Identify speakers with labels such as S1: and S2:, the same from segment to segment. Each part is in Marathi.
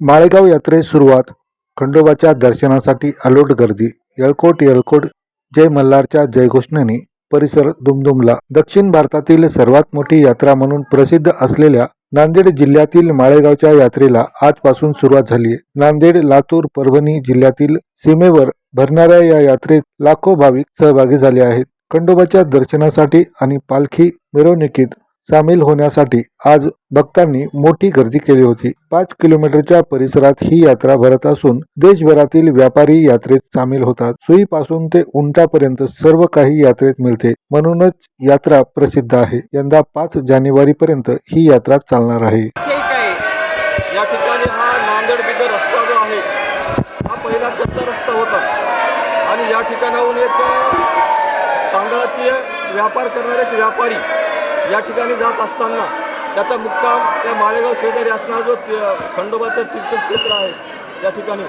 S1: माळेगाव यात्रेस सुरुवात खंडोबाच्या दर्शनासाठी अलोट गर्दी. यळकोट यळकोट जय मल्हारच्या जयघोषणेने परिसर दुमदुमला. दक्षिण भारतातील सर्वात मोठी यात्रा म्हणून प्रसिद्ध असलेल्या नांदेड जिल्ह्यातील माळेगावच्या यात्रेला आजपासून सुरुवात झाली आहे. नांदेड लातूर परभणी जिल्ह्यातील सीमेवर भरणाऱ्या या यात्रेत लाखो भाविक सहभागी झाले आहेत. खंडोबाच्या दर्शनासाठी आणि पालखी मिरवणुकीत सामील होण्यासाठी आज भक्तांनी मोठी गर्दी केली होती. पाच किलोमीटरच्या परिसरात ही यात्रा भरत असून देशभरातील व्यापारी यात्रेत सामील होतात. सुईपासून ते उंटापर्यंत सर्व काही यात्रेत मिळते. म्हणूनच यात्रा प्रसिद्ध आहे. यंदा पाच जानेवारी पर्यंत ही यात्रा चालणार आहे.
S2: या ठिकाणी हा नांदेड बिदर रस्ता जो आहे हा पहिला कच्चा रस्ता होता. आणि या ठिकाणाहून एक तांदळाचे व्यापार करणारे एक व्यापारी या ठिकाणी जात असताना त्याचा मुक्काम त्या माळेगाव शेजारी असणारा जो खंडोबाचं तीर्थक्षेत्र आहे या ठिकाणी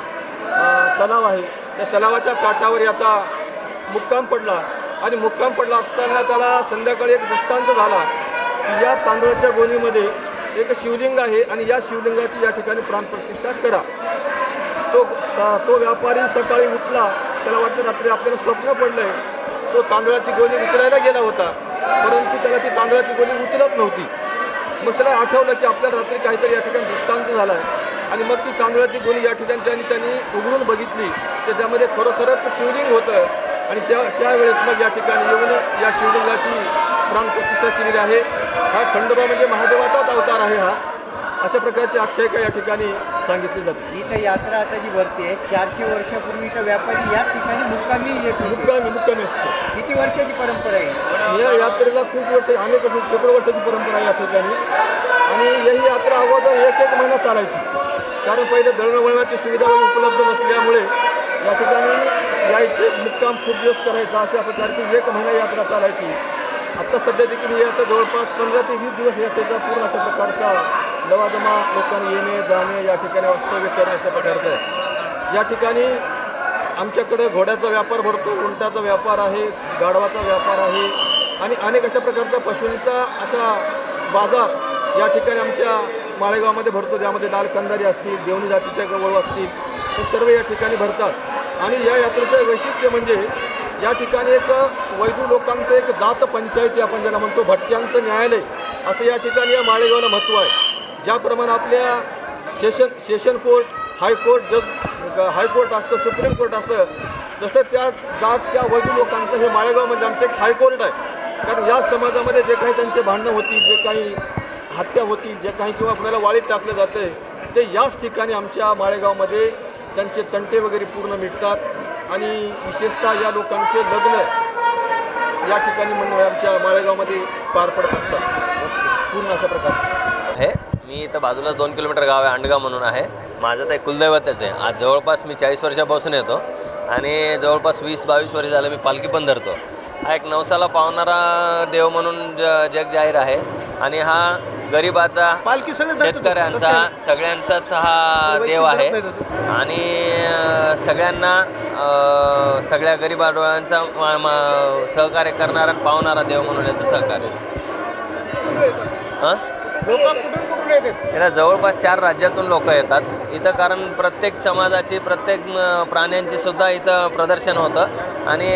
S2: तलाव आहे. त्या तलावाच्या काठावर याचा मुक्काम पडला आणि मुक्काम पडला असताना त्याला संध्याकाळी एक दृष्टांत झाला की या तांदळाच्या गोणीमध्ये एक शिवलिंग आहे आणि या शिवलिंगाची या ठिकाणी प्राणप्रतिष्ठा करा. तो तो व्यापारी सकाळी उठला. त्याला वाटलं रात्री आपल्याला स्वप्न पडलंय. तो तांदळाची गोणी उचलायला गेला होता. परंतु त्याला ती तांदळाची गोणी उचलत नव्हती. मग त्याला आठवलं की आपल्याला रात्री काहीतरी या ठिकाणी दृष्टांत झाला आहे आणि मग ती तांदळाची गोणी या ठिकाणी त्यांनी त्यांनी उघडून बघितली. तर त्यामध्ये खरोखरच शिवलिंग होतं. आणि त्या त्यावेळेस मग या ठिकाणी येऊन या शिवलिंगाची प्राणप्रतिष्ठा केलेली आहे. हा खंडोबा म्हणजे महादेवाचाच अवतार आहे हा. अशा प्रकारची आख्यायिका या ठिकाणी सांगितली जाते.
S3: इथं यात्रा आता जी भरते चारशे वर्षापूर्वी इथं व्यापारी या ठिकाणी मुक्कामी येत होते.
S2: मुक्कामी मुक्कामी असतो
S3: किती वर्षाची परंपरा आहे?
S2: या यात्रेला खूप वर्ष अनेक शेकडो वर्षाची परंपरा आहे या ठिकाणी. आणि ही यात्रा अगोदर एक एक महिना चालायची. कारण पहिले दळणवळणाची सुविधा वगैरे उपलब्ध नसल्यामुळे या ठिकाणी यायचे मुक्काम खूप दिवस करायचा अशा प्रकारची एक महिना यात्रा चालायची. आत्ता सध्या देखील ही यात्रा जवळपास पंधरा ते वीस दिवस यात्रेचा पूर्ण अशा प्रकारचा लवाजमा लोकांनी येणे जाणे या ठिकाणी वास्तव्य करणे अशा प्रकारचं आहे या ठिकाणी आमच्याकडे घोड्याचा व्यापार भरतो उंटाचा व्यापार आहे गाढवाचा व्यापार आहे आणि अनेक अशा प्रकारचा पशूंचा असा बाजार या ठिकाणी आमच्या माळेगावमध्ये भरतो ज्यामध्ये लाल कंदारी असतील देवणी जातीच्या गवळू असतील हे सर्व या ठिकाणी भरतात. आणि या यात्रेचं वैशिष्ट्य म्हणजे या ठिकाणी एक वैदू लोकांचं एक जात पंचायती आपण ज्याला म्हणतो भटक्यांचं न्यायालय असं या ठिकाणी या माळेगावला महत्त्व आहे. ज्याप्रमाणे आपल्या session session court high court जज हायकोर्ट असतं सुप्रीम कोर्ट असतं जसं त्या जात त्या वैद्य लोकांचं हे माळेगावमध्ये म्हणजे आमचं एक हायकोर्ट आहे. कारण या समाजामध्ये जे काही त्यांचे भांडणं होती जे काही हत्या होती जे काही किंवा आपल्याला वाळीत टाकलं जातं ते याच ठिकाणी आमच्या माळेगावमध्ये त्यांचे तंटे वगैरे पूर्ण मिटतात. आणि विशेषतः या लोकांचे लग्न या ठिकाणी म्हणून आमच्या माळेगावमध्ये पार पडत असतात. पूर्ण अशा प्रकारे.
S4: आहे मी इथं बाजूला दोन किलोमीटर गाव आहे अंडगाव म्हणून आहे. माझं ते कुलदैवतच आहे. आज जवळपास मी चाळीस वर्षापासून येतो आणि जवळपास वीस बावीस वर्ष झालं मी पालखी पण धरतो. हा एक नवसाला पावणारा देव म्हणून ज जग जाहीर आहे आणि हा गरिबाचा
S2: पालखी
S4: शेतकऱ्यांचा सगळ्यांचाच हा देव आहे. आणि सगळ्यांना सगळ्या गरिबाडोळ्यांचा मा- मा- सहकार्य करणारा आणि पावणारा देव म्हणून याचं सहकार्य. हां?
S2: लोक कुठून कुठून येतात?
S4: याला जवळपास चार राज्यातून लोक येतात. इथं कारण प्रत्येक समाजाची प्रत्येक प्राण्यांची सुद्धा इथं प्रदर्शन होतं. आणि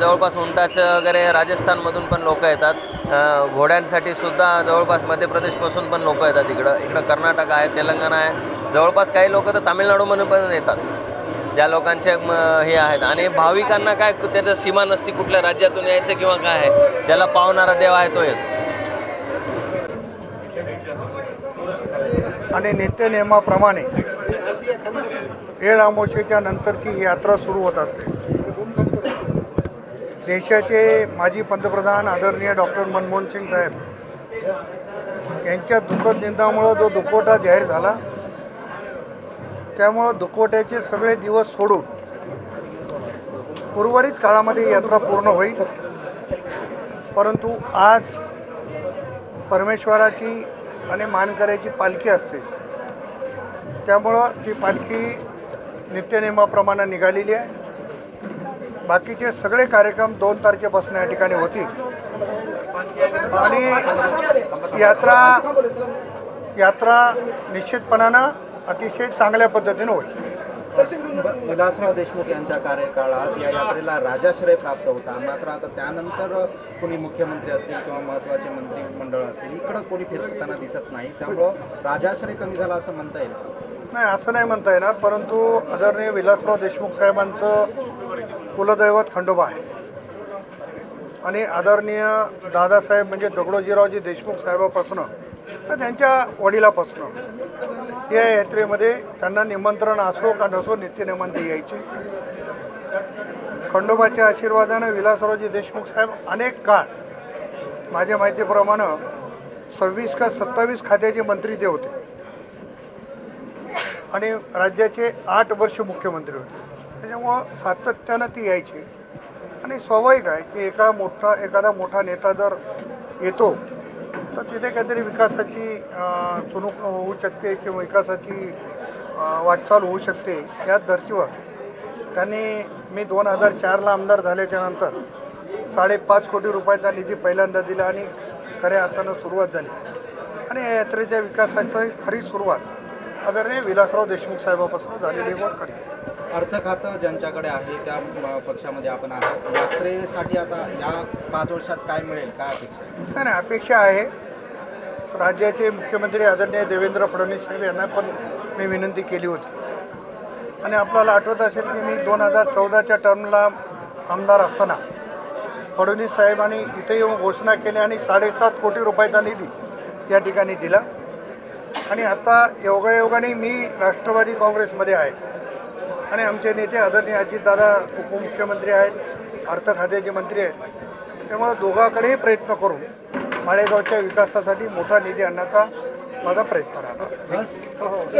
S4: जवळपास उंटाचं वगैरे राजस्थानमधून पण लोक येतात. घोड्यांसाठी सुद्धा जवळपास मध्य प्रदेशपासून पण लोक येतात इकडं. इकडं कर्नाटक आहे तेलंगणा आहे. जवळपास काही लोक तर तामिळनाडूमधून पण येतात. ज्या लोकांचे हे आहेत. आणि भाविकांना काय त्याचं सीमा नसती कुठल्या राज्यातून यायचं किंवा काय आहे. ज्याला पावणारा देव आहे तो येतो.
S5: आणि नित्यनियमाप्रमाणे येळ आमोशेच्या नंतरची ही यात्रा सुरू होत असते. देशाचे माजी पंतप्रधान आदरणीय डॉक्टर मनमोहन सिंग साहेब यांच्या दुःखद निंदामुळं जो दुखवटा जाहीर झाला त्यामुळं दुखवट्याचे सगळे दिवस सोडून उर्वरित काळामध्ये यात्रा पूर्ण होईल. परंतु आज परमेश्वराची आणि मानकऱ्याची पालखी असते. त्यामुळं ती पालखी नित्यनियमाप्रमाणे निघालेली आहे. बाकीचे सगळे कार्यक्रम दोन तारखेपासून या ठिकाणी होतील. आणि यात्रा यात्रा निश्चितपणानं अतिशय चांगल्या पद्धतीनं होईल.
S6: विलासराव देशमुख यांच्या कार्यकाळात या यात्रेला राजाश्रय प्राप्त होता. मात्र आता त्यानंतर कोणी मुख्यमंत्री असतील किंवा महत्त्वाचे मंत्रिमंडळ असेल इकडं कोणी फिरताना दिसत नाही. त्यामुळं राजाश्रय कमी झाला असं म्हणता येईल
S5: नाही असं नाही म्हणता येणार परंतु आदरणीय विलासराव देशमुख साहेबांचं कुलदैवत खंडोबा आहे. आणि आदरणीय दादासाहेब म्हणजे दगडोजीरावजी देशमुख साहेबापासून तर त्यांच्या वडिलापासून या यात्रेमध्ये त्यांना निमंत्रण असो का नसो नित्यनेमान यायचे. खंडोबाच्या आशीर्वादानं विलासरावजी देशमुख साहेब अनेक काळ माझ्या माहितीप्रमाणे सव्वीस का सत्तावीस खात्याचे मंत्री ते होते. आणि राज्याचे आठ वर्ष मुख्यमंत्री होते. त्याच्यामुळं सातत्यानं ती यायची. आणि स्वाभाविक आहे की एका मोठा एखादा मोठा नेता जर येतो तर तिथे काहीतरी विकासाची चुणूक होऊ शकते किंवा विकासाची वाटचाल होऊ शकते या धर्तीवर त्यांनी मी दोन हजार चारला आमदार झाल्याच्यानंतर साडेपाच कोटी रुपयाचा निधी पहिल्यांदा दिला आणि खऱ्या अर्थानं सुरुवात झाली आणि या यात्रेच्या विकासाची खरी सुरुवात आदरणीय विलासराव देशमुख साहेबापासून झालेली गोष्ट खरी आहे.
S6: अर्थ खातं ज्यांच्याकडे आहे त्या पक्षामध्ये आपण आहात. यात्रेसाठी आता या पाच वर्षात काय मिळेल? काय अपेक्षा
S5: नाही नाही अपेक्षा आहे. राज्याचे मुख्यमंत्री आदरणीय देवेंद्र फडणवीस साहेब यांना पण मी विनंती केली होती. आणि आपल्याला आठवत असेल की मी दोन हजार चौदाच्या टर्मला आमदार असताना फडणवीस साहेबांनी इथे येऊन घोषणा केली आणि साडेसात कोटी रुपयाचा निधी या ठिकाणी दिला. आणि आता योगायोगाने मी राष्ट्रवादी काँग्रेसमध्ये आहे. आणि आमचे नेते आदरणीय अजितदादा उपमुख्यमंत्री आहेत अर्थ खात्याचे मंत्री आहेत. त्यामुळे दोघाकडेही प्रयत्न करून माळेगावच्या विकासासाठी मोठा निधी आणण्याचा माझा प्रयत्न राहणार.